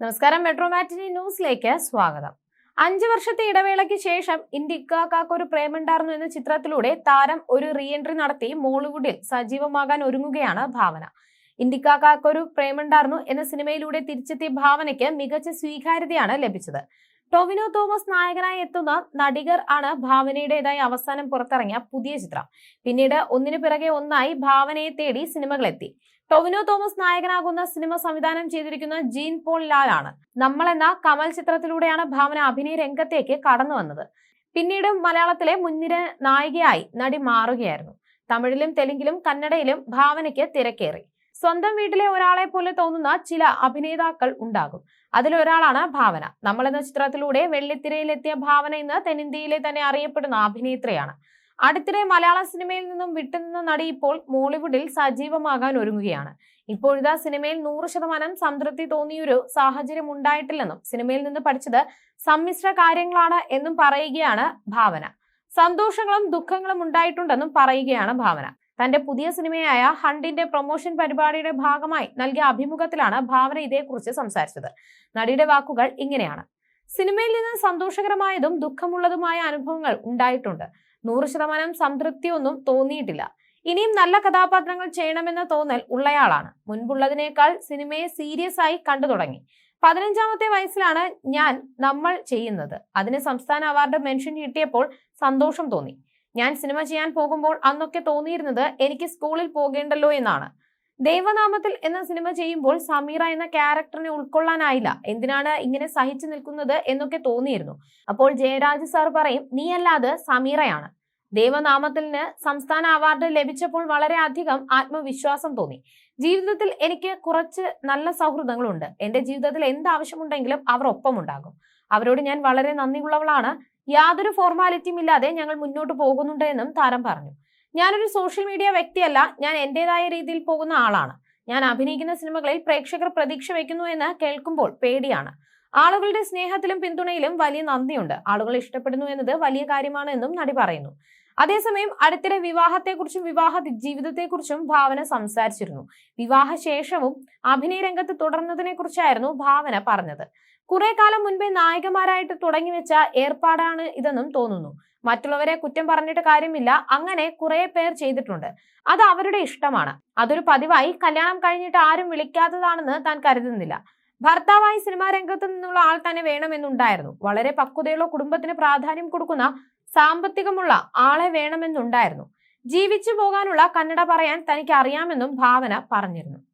നമസ്കാരം. മെട്രോ മാറ്റിനി ന്യൂസിലേക്ക് സ്വാഗതം. അഞ്ചു വർഷത്തെ ഇടവേളയ്ക്ക് ശേഷം ഇന്ത്യക്കാർക്ക് ഒരു പ്രേമുണ്ടായിരുന്നു എന്ന ചിത്രത്തിലൂടെ താരം ഒരു റീഎൻട്രി നടത്തി മോളിവുഡിൽ സജീവമാകാൻ ഒരുങ്ങുകയാണ് ഭാവന. ഇന്ത്യക്കാർക്കൊരു പ്രേമുണ്ടായിരുന്നു എന്ന സിനിമയിലൂടെ തിരിച്ചെത്തിയ ഭാവനയ്ക്ക് മികച്ച സ്വീകാര്യതയാണ് ലഭിച്ചത്. ടൊവിനോ തോമസ് നായകനായി എത്തുന്ന നടികർ ആണ് ഭാവനയുടേതായി അവസാനം പുറത്തിറങ്ങിയ പുതിയ ചിത്രം. പിന്നീട് ഒന്നിനു പിറകെ ഒന്നായി ഭാവനയെ തേടി സിനിമകളെത്തി. ടൊവിനോ തോമസ് നായകനാകുന്ന സിനിമ സംവിധാനം ചെയ്തിരിക്കുന്ന ജീൻ പോൾ ലാൽ ആണ് നമ്മൾ എന്ന കമൽ ചിത്രത്തിലൂടെയാണ് ഭാവന അഭിനയ രംഗത്തേക്ക് കടന്നു വന്നത്. പിന്നീട് മലയാളത്തിലെ മുൻനിര നായികയായി നടി മാറുകയായിരുന്നു. തമിഴിലും തെലുങ്കിലും കന്നഡയിലും ഭാവനയ്ക്ക് തിരക്കേറി. സ്വന്തം വീട്ടിലെ ഒരാളെ പോലെ തോന്നുന്ന ചില അഭിനേതാക്കൾ ഉണ്ടാകും. അതിലൊരാളാണ് ഭാവന. നമ്മൾ എന്ന ചിത്രത്തിലൂടെ വെള്ളിത്തിരയിലെത്തിയ ഭാവന ഇന്ന് തെന്നിന്ത്യയിലെ തന്നെ അറിയപ്പെടുന്ന അഭിനേത്രിയാണ്. അടുത്തിടെ മലയാള സിനിമയിൽ നിന്നും വിട്ടുനിന്ന നടി ഇപ്പോൾ മോളിവുഡിൽ സജീവമാകാൻ ഒരുങ്ങുകയാണ്. ഇപ്പോഴിതാ സിനിമയിൽ നൂറ് ശതമാനം സംതൃപ്തി തോന്നിയൊരു സാഹചര്യം ഉണ്ടായിട്ടില്ലെന്നും സിനിമയിൽ നിന്ന് പഠിച്ചത് സമ്മിശ്ര കാര്യങ്ങളാണ് എന്നും പറയുകയാണ് ഭാവന. സന്തോഷങ്ങളും ദുഃഖങ്ങളും ഉണ്ടായിട്ടുണ്ടെന്നും പറയുകയാണ് ഭാവന. തന്റെ പുതിയ സിനിമയായ ഹണ്ടിന്റെ പ്രൊമോഷൻ പരിപാടിയുടെ ഭാഗമായി നൽകിയ അഭിമുഖത്തിലാണ് ഭാവന ഇതേക്കുറിച്ച് സംസാരിച്ചത്. നടിയുടെ വാക്കുകൾ ഇങ്ങനെയാണ്. സിനിമയിൽ നിന്ന് സന്തോഷകരമായതും ദുഃഖമുള്ളതുമായ അനുഭവങ്ങൾ ഉണ്ടായിട്ടുണ്ട്. നൂറ് ശതമാനം സംതൃപ്തിയൊന്നും തോന്നിയിട്ടില്ല. ഇനിയും നല്ല കഥാപാത്രങ്ങൾ ചെയ്യണമെന്ന തോന്നൽ ഉള്ളയാളാണ്. മുൻപുള്ളതിനേക്കാൾ സിനിമയെ സീരിയസ് ആയി കണ്ടു തുടങ്ങി. പതിനഞ്ചാമത്തെ വയസ്സിലാണ് ഞാൻ നമ്മൾ ചെയ്യുന്നത്. അതിന് സംസ്ഥാന അവാർഡ് മെൻഷൻ കിട്ടിയപ്പോൾ സന്തോഷം തോന്നി. ഞാൻ സിനിമ ചെയ്യാൻ പോകുമ്പോൾ അന്നൊക്കെ തോന്നിയിരുന്നത് എനിക്ക് സ്കൂളിൽ പോകേണ്ടല്ലോ എന്നാണ്. ദൈവനാമത്തിൽ എന്ന സിനിമ ചെയ്യുമ്പോൾ സമീറ എന്ന ക്യാരക്ടറിനെ ഉൾക്കൊള്ളാനായില്ല. എന്തിനാണ് ഇങ്ങനെ സഹിച്ചു നിൽക്കുന്നത് എന്നൊക്കെ തോന്നിയിരുന്നു. അപ്പോൾ ജയരാജ് സാർ പറയും നീ അല്ലാതെ സമീറയാണ്. ദേവനാമത്തിന് സംസ്ഥാന അവാർഡ് ലഭിച്ചപ്പോൾ വളരെ അധികം ആത്മവിശ്വാസം തോന്നി. ജീവിതത്തിൽ എനിക്ക് കുറച്ച് നല്ല സൗഹൃദങ്ങളുണ്ട്. എന്റെ ജീവിതത്തിൽ എന്ത് ആവശ്യമുണ്ടെങ്കിലും അവർ ഒപ്പമുണ്ടാകും. അവരോട് ഞാൻ വളരെ നന്ദിയുള്ളവളാണ്. യാതൊരു ഫോർമാലിറ്റിയും ഇല്ലാതെ ഞങ്ങൾ മുന്നോട്ട് പോകുന്നുണ്ട് എന്നും താരം പറഞ്ഞു. ഞാനൊരു സോഷ്യൽ മീഡിയ വ്യക്തിയല്ല ഞാൻ എന്റെതായ രീതിയിൽ പോകുന്ന ആളാണ്. ഞാൻ അഭിനയിക്കുന്ന സിനിമകളിൽ പ്രേക്ഷകർ പ്രതീക്ഷ വയ്ക്കുന്നു എന്ന് കേൾക്കുമ്പോൾ പേടിയാണ്. ആളുകളുടെ സ്നേഹത്തിലും പിന്തുണയിലും വലിയ നന്ദിയുണ്ട്. ആളുകൾ ഇഷ്ടപ്പെടുന്നു എന്നത് വലിയ കാര്യമാണ് എന്നും നടി പറയുന്നു. അതേസമയം അടുത്തിടെ വിവാഹത്തെക്കുറിച്ചും വിവാഹ ജീവിതത്തെക്കുറിച്ചും ഭാവന സംസാരിച്ചിരുന്നു. വിവാഹശേഷവും അഭിനയ രംഗത്ത് തുടർന്നതിനെ കുറിച്ചായിരുന്നു ഭാവന പറഞ്ഞത്. കുറെ കാലം മുൻപേ നായകന്മാരായിട്ട് തുടങ്ങി വെച്ച ഏർപ്പാടാണ് ഇതെന്നും തോന്നുന്നു. മറ്റുള്ളവരെ കുറ്റം പറഞ്ഞിട്ട് കാര്യമില്ല. അങ്ങനെ കുറെ പേർ ചെയ്തിട്ടുണ്ട്. അത് അവരുടെ ഇഷ്ടമാണ്. അതൊരു പതിവായി കല്യാണം കഴിഞ്ഞിട്ട് ആരും വിളിക്കാത്തതാണെന്ന് താൻ കരുതുന്നില്ല. ഭർത്താവായി സിനിമാ രംഗത്ത് നിന്നുള്ള ആൾ തന്നെ വേണമെന്നുണ്ടായിരുന്നു. വളരെ പക്വതയുള്ള കുടുംബത്തിന് പ്രാധാന്യം കൊടുക്കുന്ന സാമ്പത്തികമുള്ള ആളെ വേണമെന്നുണ്ടായിരുന്നു. ജീവിച്ചു പോകാനുള്ള കന്നഡ പറയാൻ തനിക്ക് അറിയാമെന്നും ഭാവന പറഞ്ഞിരുന്നു.